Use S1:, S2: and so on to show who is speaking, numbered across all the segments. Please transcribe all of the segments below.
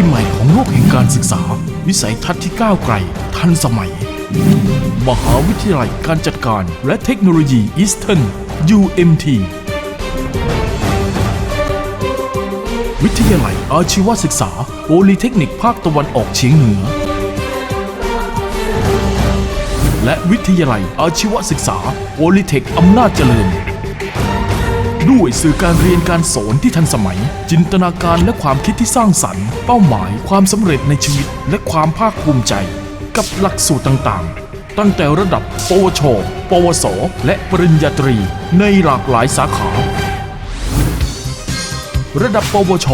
S1: ิใหม่ของโลการศึกษา วิสัยทัศน์ที่ก้าวไกล ทันสมัย มหาวิทยาลัยการจัดการและเทคโนโลยีอีสเทิร์น UMT วิทยาลัยอาชีวศึกษาโพลีเทคนิคภาคตะวันออกเฉียงเหนือ และวิทยาลัยอาชีวศึกษาโพลีเทคอำนาจเจริญ ด้วยสื่อการเรียนการสอนที่ทันสมัย จินตนาการและความคิดที่สร้างสรรค์ เป้าหมายความสำเร็จในชีวิต และความภาคภูมิใจ กับหลักสูตรต่างๆ ตั้งแต่ระดับปวช ปวส และปริญญาตรีในหลากหลายสาขา ระดับปวช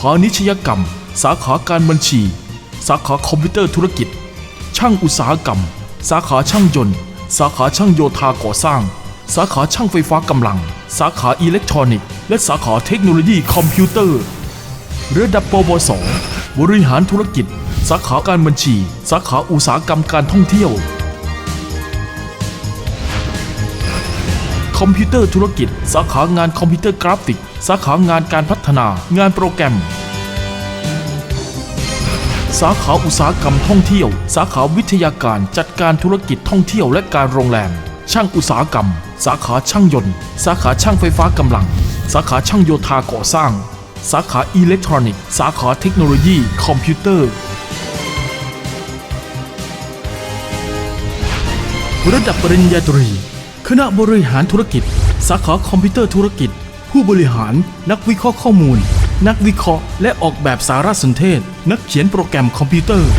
S1: พาณิชยกรรม สาขาการบัญชี สาขาคอมพิวเตอร์ธุรกิจ ช่างอุตสาหกรรม สาขาช่างยนต์ สาขาช่างโยธาก่อสร้าง สาขาช่างไฟฟ้ากำลัง สาขาอิเล็กทรอนิกส์ และสาขาเทคโนโลยีคอมพิวเตอร์ ระดับปวส บริหารธุรกิจ สาขาการบัญชี สาขาอุตสาหกรรมการท่องเที่ยว คอมพิวเตอร์ธุรกิจ สาขางานคอมพิวเตอร์กราฟิก สาขางานการพัฒนา งานโปรแกรมสาขาอุตสาหกรรมท่องเที่ยว สาขาวิทยาการจัดการธุรกิจท่องเที่ยวและการโรงแรม ช่างอุตสาหกรรม สาขาช่างยนต์ สาขาช่างไฟฟ้ากำลัง สาขาช่างโยธาก่อสร้าง สาขาอิเล็กทรอนิกส์ สาขาเทคโนโลยีคอมพิวเตอร์ ระดับปริญญาตรี คณะบริหารธุรกิจ สาขาคอมพิวเตอร์ธุรกิจ ผู้บริหาร นักวิเคราะห์ข้อมูล นักวิเคราะห์ และออกแบบสารสนเทศ นักเขียนโปรแกรมคอมพิวเตอร์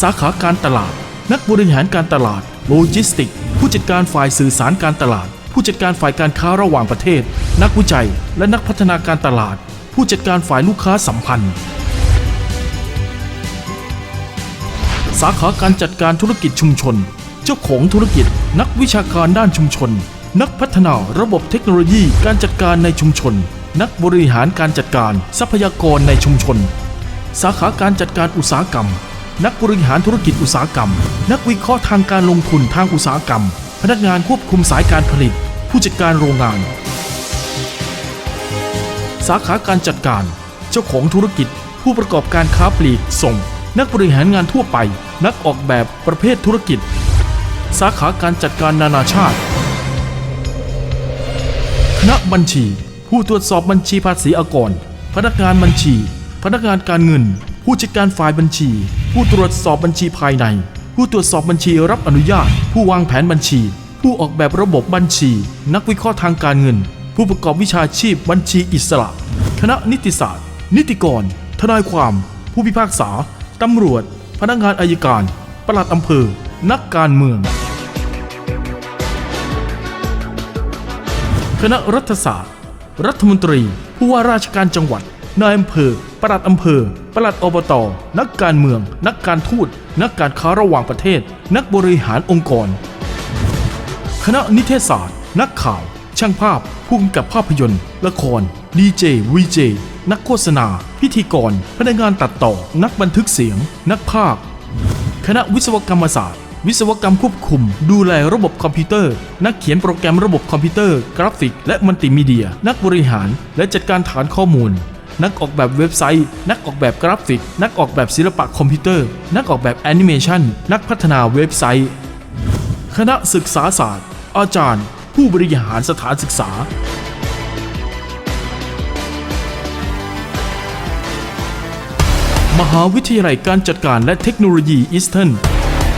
S1: สาขาการตลาด นักบริหารการตลาด โลจิสติก ผู้จัดการฝ่ายสื่อสารการตลาด ผู้จัดการฝ่ายการค้าระหว่างประเทศ นักวิจัย และนักพัฒนาการตลาด ผู้จัดการฝ่ายลูกค้าสัมพันธ์ สาขาการจัดการธุรกิจชุมชน เจ้าของธุรกิจ นักวิชาการด้านชุมชน นักพัฒนาระบบเทคโนโลยีการจัดการในชุมชน นักบริหารการจัดการทรัพยากรในชุมชน สาขาการจัดการอุตสาหกรรมนักบริหารธุรกิจอุตสาหกรรม นักวิเคราะห์ทางการลงทุนทางอุตสาหกรรม พนักงานควบคุมสายการผลิต ผู้จัดการโรงงาน สาขาการจัดการ เจ้าของธุรกิจ ผู้ประกอบการค้าปลีกส่ง นักบริหารงานทั่วไป นักออกแบบประเภทธุรกิจ สาขาการจัดการนานาชาติคณะบัญชี ผู้ตรวจสอบบัญชีภาษีอากร พนักงานบัญชี พนักงานการเงิน ผู้จัดการฝ่ายบัญชี ผู้ตรวจสอบบัญชีภายใน ผู้ตรวจสอบบัญชีรับอนุญาต ผู้วางแผนบัญชี ผู้ออกแบบระบบบัญชี นักวิเคราะห์ทางการเงิน ผู้ประกอบวิชาชีพบัญชีอิสระ คณะนิติศาสตร์ นิติกร ทนายความ ผู้พิพากษา ตำรวจ พนักงานอายการ ปลัดอำเภอ นักการเมือง คณะรัฐศาสตร์ รัฐมนตรี ผู้ว่าราชการจังหวัด นายอำเภอ ปลัดอำเภอ ปลัดอบต นักการเมือง นักการทูต นักการค้าระหว่างประเทศ นักบริหารองค์กร คณะนิเทศศาสตร์ นักข่าว ช่างภาพผู้กำกับภาพยนตร์ ละคร ดีเจวีเจ นักโฆษณา พิธีกร พนักงานตัดต่อ นักบันทึกเสียง นักภาค คณะวิศวกรรมศาสตร์วิศวกรรมควบคุม ดูแลระบบคอมพิวเตอร์ นักเขียนโปรแกรมระบบคอมพิวเตอร์ กราฟิก และมัลติมีเดีย นักบริหาร และจัดการฐานข้อมูล นักออกแบบเว็บไซต์ นักออกแบบกราฟิก นักออกแบบศิลปะคอมพิวเตอร์ นักออกแบบแอนิเมชันนักพัฒนาเว็บไซต์ คณะศึกษาศาสตร์ อาจารย์ ผู้บริหารสถานศึกษามหาวิทยาลัยการจัดการและเทคโนโลยีอีสเทิร์น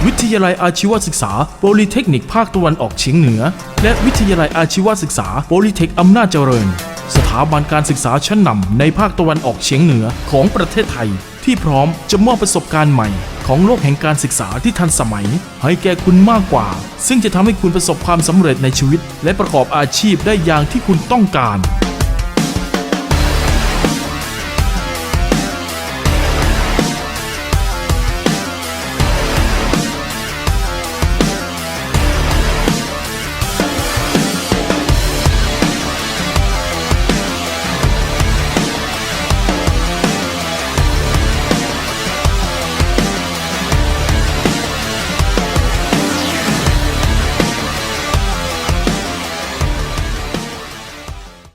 S1: วิทยาลัยอาชีวศึกษาโพลีเทคนิคภาคตะวันออกเฉียงเหนือ และวิทยาลัยอาชีวศึกษาโพลีเทคอำนาจเจริญ สถาบันการศึกษาชั้นนำในภาคตะวันออกเฉียงเหนือของประเทศไทย ที่พร้อมจะมอบประสบการณ์ใหม่ ของโลกแห่งการศึกษาที่ทันสมัย ให้แก่คุณมากกว่า ซึ่งจะทำให้คุณประสบความสำเร็จในชีวิต และประกอบอาชีพได้อย่างที่คุณต้องการ